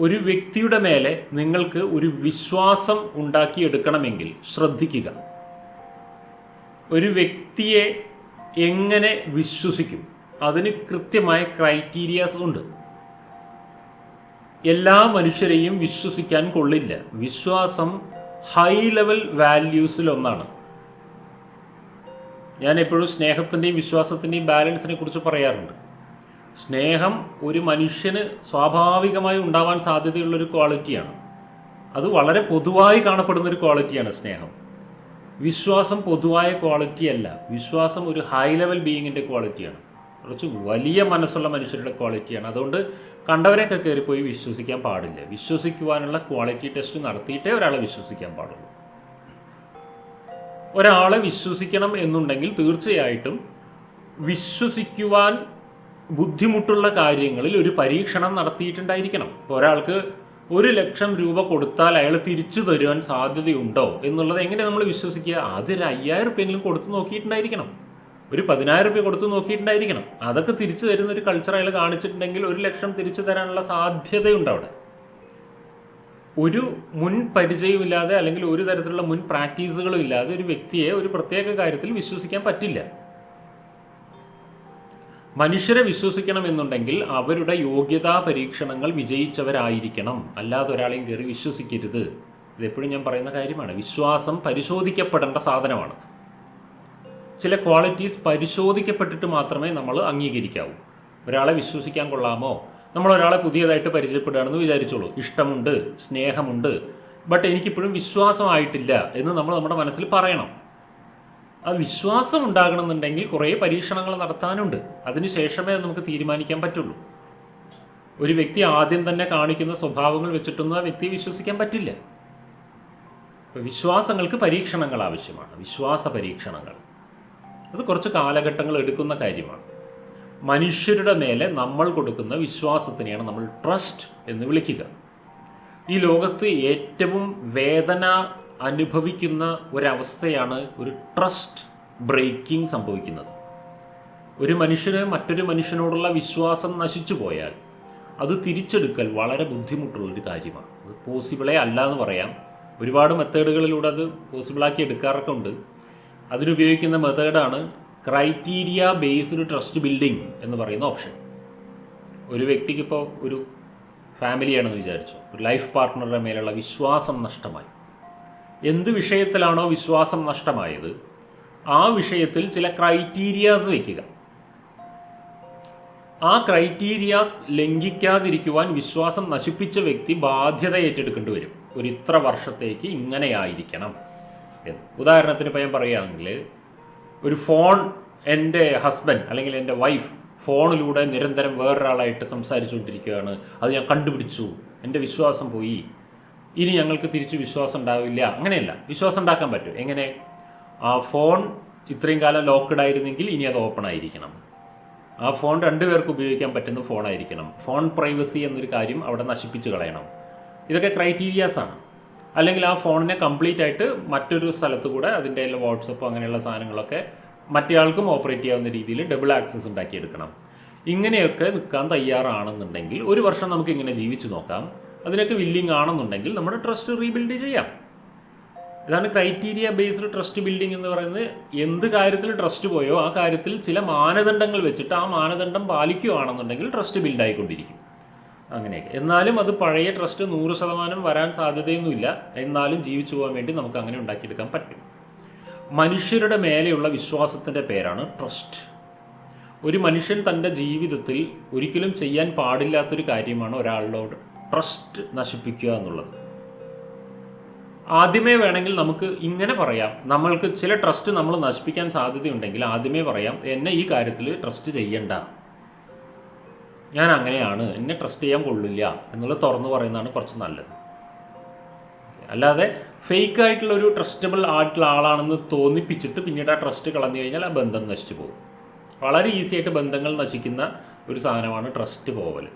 ഒരു വ്യക്തിയുടെ മേലെ നിങ്ങൾക്ക് ഒരു വിശ്വാസം ഉണ്ടാക്കിയെടുക്കണമെങ്കിൽ ശ്രദ്ധിക്കുക. ഒരു വ്യക്തിയെ എങ്ങനെ വിശ്വസിക്കും? അതിന് കൃത്യമായ ക്രൈറ്റീരിയാസ് ഉണ്ട്. എല്ലാ മനുഷ്യരെയും വിശ്വസിക്കാൻ കൊള്ളില്ല. വിശ്വാസം ഹൈ ലെവൽ വാല്യൂസിലൊന്നാണ് ഞാൻ എപ്പോഴും സ്നേഹത്തിന്റെയും വിശ്വാസത്തിന്റെയും ബാലൻസിനെ കുറിച്ച് പറയാറുണ്ട്. സ്നേഹം ഒരു മനുഷ്യന് സ്വാഭാവികമായി ഉണ്ടാവാൻ സാധ്യതയുള്ളൊരു ക്വാളിറ്റിയാണ് അത് വളരെ പൊതുവായി കാണപ്പെടുന്ന ഒരു ക്വാളിറ്റിയാണ് സ്നേഹം. വിശ്വാസം പൊതുവായ ക്വാളിറ്റി അല്ല. വിശ്വാസം ഒരു ഹൈ ലെവൽ ബീയിങ്ങിന്റെ ക്വാളിറ്റിയാണ് കുറച്ച് വലിയ മനസ്സുള്ള മനുഷ്യരുടെ ക്വാളിറ്റിയാണ് അതുകൊണ്ട് കണ്ടവരെയൊക്കെ കയറിപ്പോയി വിശ്വസിക്കാൻ പാടില്ല. വിശ്വസിക്കുവാനുള്ള ക്വാളിറ്റി ടെസ്റ്റ് നടത്തിയിട്ടേ ഒരാളെ വിശ്വസിക്കാൻ പാടുള്ളൂ. ഒരാളെ വിശ്വസിക്കണം എന്നുണ്ടെങ്കിൽ തീർച്ചയായിട്ടും വിശ്വസിക്കുവാൻ ബുദ്ധിമുട്ടുള്ള കാര്യങ്ങളിൽ ഒരു പരീക്ഷണം നടത്തിയിട്ടുണ്ടായിരിക്കണം. ഇപ്പോൾ ഒരാൾക്ക് ഒരു ലക്ഷം രൂപ കൊടുത്താൽ അയാൾ തിരിച്ചു തരുവാൻ സാധ്യതയുണ്ടോ എന്നുള്ളത് എങ്ങനെ നമ്മൾ വിശ്വസിക്കുക? അതൊരു അയ്യായിരം റുപ്യെങ്കിലും കൊടുത്തു നോക്കിയിട്ടുണ്ടായിരിക്കണം. ഒരു പതിനായിരം റുപ്യ കൊടുത്തു നോക്കിയിട്ടുണ്ടായിരിക്കണം. അതൊക്കെ തിരിച്ചു തരുന്ന ഒരു കൾച്ചർ അയാൾ കാണിച്ചിട്ടുണ്ടെങ്കിൽ ഒരു ലക്ഷം തിരിച്ചു തരാനുള്ള സാധ്യതയുണ്ട് അവിടെ. ഒരു മുൻ പരിചയമില്ലാതെ അല്ലെങ്കിൽ ഒരു തരത്തിലുള്ള മുൻ പ്രാക്ടീസുകളും ഇല്ലാതെ ഒരു വ്യക്തിയെ ഒരു പ്രത്യേക കാര്യത്തിൽ വിശ്വസിക്കാൻ പറ്റില്ല. മനുഷ്യരെ വിശ്വസിക്കണം എന്നുണ്ടെങ്കിൽ അവരുടെ യോഗ്യതാ പരീക്ഷണങ്ങൾ വിജയിച്ചവരായിരിക്കണം. അല്ലാതെ ഒരാളെയും കയറി വിശ്വസിക്കരുത്. ഇതെപ്പോഴും ഞാൻ പറയുന്ന കാര്യമാണ്. വിശ്വാസം പരിശോധിക്കപ്പെടേണ്ട സാധനമാണ്. ചില ക്വാളിറ്റീസ് പരിശോധിക്കപ്പെട്ടിട്ട് മാത്രമേ നമ്മൾ അംഗീകരിക്കാവൂ. ഒരാളെ വിശ്വസിക്കാൻ കൊള്ളാമോ? നമ്മൾ ഒരാളെ പുതിയതായിട്ട് പരിചയപ്പെടുകയാണെന്ന് വിചാരിച്ചോളൂ. ഇഷ്ടമുണ്ട് സ്നേഹമുണ്ട് ബട്ട് എനിക്കിപ്പോഴും വിശ്വാസമായിട്ടില്ല എന്ന് നമ്മൾ നമ്മുടെ മനസ്സിൽ പറയണം. ആ വിശ്വാസം ഉണ്ടാകണമെന്നുണ്ടെങ്കിൽ കുറേ പരീക്ഷണങ്ങൾ നടത്താനുണ്ട്. അതിനുശേഷമേ അത് നമുക്ക് തീരുമാനിക്കാൻ പറ്റുള്ളൂ. ഒരു വ്യക്തി ആദ്യം തന്നെ കാണിക്കുന്ന സ്വഭാവങ്ങൾ വെച്ചിട്ടൊന്നും ആ വ്യക്തിയെ വിശ്വസിക്കാൻ പറ്റില്ല. വിശ്വാസങ്ങൾക്ക് പരീക്ഷണങ്ങൾ ആവശ്യമാണ്. വിശ്വാസ പരീക്ഷണങ്ങൾ. അത് കുറച്ച് കാലഘട്ടങ്ങൾ എടുക്കുന്ന കാര്യമാണ്. മനുഷ്യരുടെ മേലെ നമ്മൾ കൊടുക്കുന്ന വിശ്വാസത്തിനെയാണ് നമ്മൾ ട്രസ്റ്റ് എന്ന് വിളിക്കുക. ഈ ലോകത്ത് ഏറ്റവും വേദന അനുഭവിക്കുന്ന ഒരവസ്ഥയാണ് ഒരു ട്രസ്റ്റ് ബ്രേക്കിംഗ് സംഭവിക്കുന്നത്. ഒരു മനുഷ്യന് മറ്റൊരു മനുഷ്യനോടുള്ള വിശ്വാസം നശിച്ചു പോയാൽ അത് തിരിച്ചെടുക്കൽ വളരെ ബുദ്ധിമുട്ടുള്ളൊരു കാര്യമാണ്. അത് പോസിബിളേ അല്ല എന്ന് പറയാം. ഒരുപാട് മെത്തേഡുകളിലൂടെ അത് പോസിബിളാക്കി എടുക്കാറൊക്കെ ഉണ്ട്. അതിനുപയോഗിക്കുന്ന മെത്തേഡാണ് ക്രൈറ്റീരിയ ബേസ്ഡ് ട്രസ്റ്റ് ബിൽഡിംഗ് എന്ന് പറയുന്ന ഓപ്ഷൻ ഒരു വ്യക്തിക്കിപ്പോൾ ഒരു ഫാമിലിയാണെന്ന് വിചാരിച്ചു. ഒരു ലൈഫ് പാർട്ട്ണറുടെ മേലുള്ള വിശ്വാസം നഷ്ടമായി. എന്ത് വിഷയത്തിലാണോ വിശ്വാസം നഷ്ടമായത് ആ വിഷയത്തിൽ ചില ക്രൈറ്റീരിയാസ് വയ്ക്കുക. ആ ക്രൈറ്റീരിയാസ് ലംഘിക്കാതിരിക്കുവാൻ വിശ്വാസം നശിപ്പിച്ച വ്യക്തി ബാധ്യത ഏറ്റെടുക്കേണ്ടി വരും. ഒരു ഇത്ര വർഷത്തേക്ക് ഇങ്ങനെയായിരിക്കണം എന്ന്. ഉദാഹരണത്തിന് ഇപ്പോൾ ഞാൻ പറയുകയാണെങ്കിൽ ഒരു ഫോൺ എന്റെ ഹസ്ബൻഡ് അല്ലെങ്കിൽ എന്റെ വൈഫ് ഫോണിലൂടെ നിരന്തരം വേറൊരാളായിട്ട് സംസാരിച്ചുകൊണ്ടിരിക്കുകയാണ്. അത് ഞാൻ കണ്ടുപിടിച്ചു. എന്റെ വിശ്വാസം പോയി. ഇനി ഞങ്ങൾക്ക് തിരിച്ച് വിശ്വാസം ഉണ്ടാവില്ല. അങ്ങനെയല്ല. വിശ്വാസം ഉണ്ടാക്കാൻ പറ്റും. എങ്ങനെ? ആ ഫോൺ ഇത്രയും കാലം ലോക്ക്ഡ് ആയിരുന്നെങ്കിൽ ഇനി അത് ഓപ്പൺ ആയിരിക്കണം. ആ ഫോൺ രണ്ടുപേർക്ക് ഉപയോഗിക്കാൻ പറ്റുന്ന ഫോൺ ആയിരിക്കണം. ഫോൺ പ്രൈവസി എന്നൊരു കാര്യം അവിടെ നശിപ്പിച്ച് കളയണം. ഇതൊക്കെ ക്രൈറ്റീരിയാസാണ് അല്ലെങ്കിൽ ആ ഫോണിനെ കംപ്ലീറ്റ് ആയിട്ട് മറ്റൊരു സ്ഥലത്ത് കൂടെ അതിന്റെ വാട്സപ്പ് അങ്ങനെയുള്ള സാധനങ്ങളൊക്കെ മറ്റേയാൾക്കും ഓപ്പറേറ്റ് ചെയ്യാവുന്ന രീതിയിൽ ഡബിൾ ആക്സസ് ഉണ്ടാക്കിയെടുക്കണം. ഇങ്ങനെയൊക്കെ നിൽക്കാൻ തയ്യാറാണെന്നുണ്ടെങ്കിൽ ഒരു വർഷം നമുക്ക് ഇങ്ങനെ ജീവിച്ചു നോക്കാം. അതിനൊക്കെ വില്ലിങ് ആണെന്നുണ്ടെങ്കിൽ നമ്മുടെ ട്രസ്റ്റ് റീബിൽഡ് ചെയ്യാം. ഇതാണ് ക്രൈറ്റീരിയ ബേസ്ഡ് ട്രസ്റ്റ് ബിൽഡിംഗ് എന്ന് പറയുന്നത്. എന്ത് കാര്യത്തിൽ ട്രസ്റ്റ് പോയോ ആ കാര്യത്തിൽ ചില മാനദണ്ഡങ്ങൾ വെച്ചിട്ട് ആ മാനദണ്ഡം പാലിക്കുകയാണെന്നുണ്ടെങ്കിൽ ട്രസ്റ്റ് ബിൽഡ് ആയിക്കൊണ്ടിരിക്കും. അങ്ങനെയൊക്കെ. എന്നാലും അത് പഴയ ട്രസ്റ്റ് നൂറ് ശതമാനം വരാൻ സാധ്യതയൊന്നുമില്ല. എന്നാലും ജീവിച്ചു പോകാൻ വേണ്ടി നമുക്ക് അങ്ങനെ ഉണ്ടാക്കിയെടുക്കാൻ പറ്റും. മനുഷ്യരുടെ മേലെയുള്ള വിശ്വാസത്തിന്റെ പേരാണ് ട്രസ്റ്റ് ഒരു മനുഷ്യൻ തന്റെ ജീവിതത്തിൽ ഒരിക്കലും ചെയ്യാൻ പാടില്ലാത്തൊരു കാര്യമാണ് ഒരാളോട് ട്രസ്റ്റ് നശിപ്പിക്കുക എന്നുള്ളത്. ആദ്യമേ വേണമെങ്കിൽ നമുക്ക് ഇങ്ങനെ പറയാം. നമ്മൾക്ക് ചില ട്രസ്റ്റ് നമ്മൾ നശിപ്പിക്കാൻ സാധ്യതയുണ്ടെങ്കിൽ ആദ്യമേ പറയാം എന്നെ ഈ കാര്യത്തിൽ ട്രസ്റ്റ് ചെയ്യണ്ട. ഞാൻ അങ്ങനെയാണ്. എന്നെ ട്രസ്റ്റ് ചെയ്യാൻ കൊള്ളില്ല. എന്നുള്ളത് തുറന്നു പറയുന്നതാണ് കുറച്ച് നല്ലത്. അല്ലാതെ ഫേക്ക് ആയിട്ടുള്ള ഒരു ട്രസ്റ്റബിൾ ആയിട്ടുള്ള ആളാണെന്ന് തോന്നിപ്പിച്ചിട്ട് പിന്നീട് ആ ട്രസ്റ്റ് കളഞ്ഞു കഴിഞ്ഞാൽ ആ ബന്ധം നശിച്ചു പോകും. വളരെ ഈസി ആയിട്ട് ബന്ധങ്ങൾ നശിക്കുന്ന ഒരു സാധനമാണ് ട്രസ്റ്റ് പോവൽ